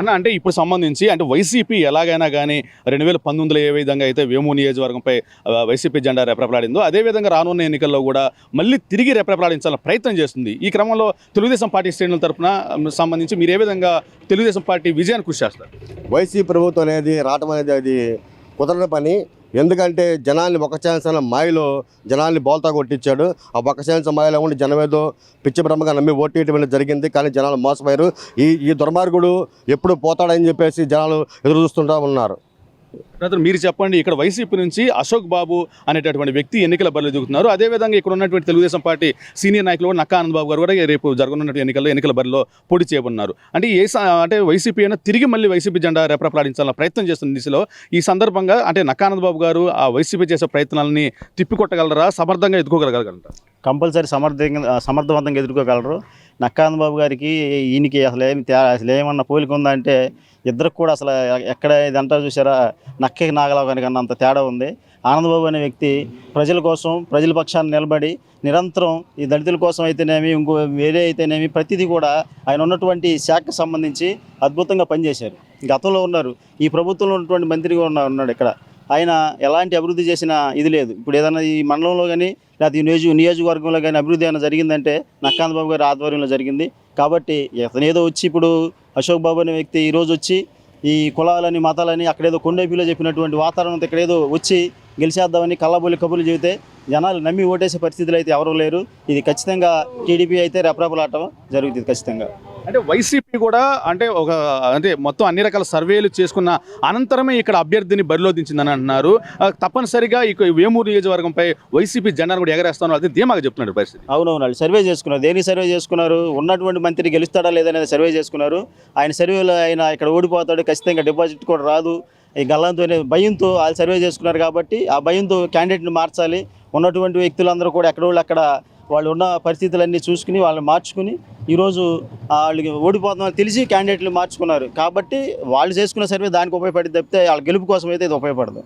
అన్న అంటే ఇప్పుడు సంబంధించి అంటే వైసీపీ ఎలాగైనా కానీ రెండు వేల పంతొమ్మిదిలో ఏ విధంగా అయితే వేము నియోజకవర్గంపై వైసీపీ జెండా రెపరెపలాడిందో అదేవిధంగా రానున్న ఎన్నికల్లో కూడా మళ్ళీ తిరిగి రెపరెపలాడించాలని ప్రయత్నం చేస్తుంది. ఈ క్రమంలో తెలుగుదేశం పార్టీ శ్రేణుల తరఫున సంబంధించి మీరు ఏ విధంగా తెలుగుదేశం పార్టీ విజయాన్ని కృషి చేస్తారు? వైసీపీ ప్రభుత్వం అనేది రావడం అనేది అది కుదరని పని. ఎందుకంటే జనాల్ని ఒక ఛాన్స్ అన్న మాయలో జనాల్ని బోల్తా కొట్టించాడు. ఆ ఒక ఛాన్స్ మాయలో ఉండి జనం ఏదో పిచ్చి బ్రహ్మగా నమ్మి ఓటేయటం జరిగింది. కానీ జనాలు మోసపోయారు. ఈ ఈ దుర్మార్గుడు ఎప్పుడు పోతాడని చెప్పేసి జనాలు ఎదురు చూస్తుంటా ఉన్నారు. బ్రదర్ మీరు చెప్పండి ఇక్కడ వైసీపీ నుంచి అశోక్ బాబు అనేటటువంటి వ్యక్తి ఎన్నికల బరిలో దిగుతున్నారు. అదేవిధంగా ఇక్కడ ఉన్నటువంటి తెలుగుదేశం పార్టీ సీనియర్ నాయకులు కూడా నక్కా ఆనంద్ బాబు గారు కూడా రేపు జరగనున్నటువంటి ఎన్నికల్లో ఎన్నికల బరిలో పోటీ చేయబన్నారు అంటే ఏ అంటే వైసీపీ అయినా తిరిగి మళ్ళీ వైసీపీ జెండా రెపరెపలాడించాలన్న ప్రయత్నం చేస్తున్న దిశలో ఈ సందర్భంగా అంటే నక్కా ఆనంద్ బాబు గారు ఆ వైసీపీ చేసే ప్రయత్నాలని తిప్పికొట్టగలరా? సమర్థంగా ఎదుర్కోగలగలరంటారు కంపల్సరీ సమర్థంగా సమర్థవంతంగా ఎదుర్కోగలరు. నక్కాంద బాబు గారికి ఈయనకి అసలు ఏమి అసలు ఏమన్నా పోలిక ఉందా అంటే ఇద్దరికి కూడా అసలు ఎక్కడ ఇది అంటారు చూసారా నక్కకి నాగలవని కన్నా అంత తేడా ఉంది. ఆనందబాబు అనే వ్యక్తి ప్రజల కోసం ప్రజల పక్షాన్ని నిలబడి నిరంతరం ఈ దళితుల కోసం అయితేనేమి ఇంకో వేరే అయితేనేమి ప్రతిదీ కూడా ఆయన ఉన్నటువంటి శాఖకు సంబంధించి అద్భుతంగా పనిచేశారు. గతంలో ఉన్నారు. ఈ ప్రభుత్వంలో ఉన్నటువంటి మంత్రిగా ఉన్నారు ఉన్నాడు ఇక్కడ. ఆయన ఎలాంటి అభివృద్ధి చేసిన ఇది లేదు. ఇప్పుడు ఏదైనా ఈ మండలంలో కానీ లేకపోతే ఈ నియోజక నియోజకవర్గంలో కానీ అభివృద్ధి ఏమైనా జరిగిందంటే నక్కాంతబాబు గారి ఆధ్వర్యంలో జరిగింది. కాబట్టి ఇతను ఏదో వచ్చి ఇప్పుడు అశోక్ బాబు అనే వ్యక్తి ఈరోజు వచ్చి ఈ కులాలని మతాలని అక్కడేదో కొండైపీలో చెప్పినటువంటి వాతావరణంతో ఇక్కడేదో వచ్చి గెలిచేద్దామని కళ్ళబొల్లి కబుర్లు చెబితే జనాలు నమ్మి ఓటేసే పరిస్థితులు అయితే ఎవరూ లేరు. ఇది ఖచ్చితంగా టీడీపీ అయితే రెపరెపలాటం జరుగుతుంది ఖచ్చితంగా. అంటే వైసీపీ కూడా అంటే ఒక అంటే మొత్తం అన్ని రకాల సర్వేలు చేసుకున్న అనంతరమే ఇక్కడ అభ్యర్థిని బరిలో దించిందని అంటున్నారు తప్పనిసరిగా ఇక వేమూరు నియోజకవర్గంపై వైసీపీ జెండాను కూడా ఎగరేస్తాను అది ధీమాగా చెప్తున్నాడు పరిస్థితి. అవునవును వాళ్ళు సర్వే చేసుకున్నారు. దేని సర్వే చేసుకున్నారు? ఉన్నటువంటి మంత్రి గెలుస్తాడా లేదనేది సర్వే చేసుకున్నారు. ఆయన సర్వేలో ఆయన ఇక్కడ ఓడిపోతాడు ఖచ్చితంగా డిపాజిట్ కూడా రాదు. ఈ గల్లంతో భయంతో వాళ్ళు సర్వే చేసుకున్నారు కాబట్టి ఆ భయంతో క్యాండిడేట్ని మార్చాలి. ఉన్నటువంటి వ్యక్తులందరూ కూడా ఎక్కడ వాళ్ళు అక్కడ వాళ్ళు ఉన్న పరిస్థితులన్నీ చూసుకుని వాళ్ళని మార్చుకుని ఈరోజు వాళ్ళకి ఓడిపోతుందని తెలిసి క్యాండిడేట్లు మార్చుకున్నారు. కాబట్టి వాళ్ళు చేసుకున్న సర్వే దానికి ఉపయోగపడి తప్పితే వాళ్ళ గెలుపు కోసం అయితే ఇది ఉపయోగపడదు.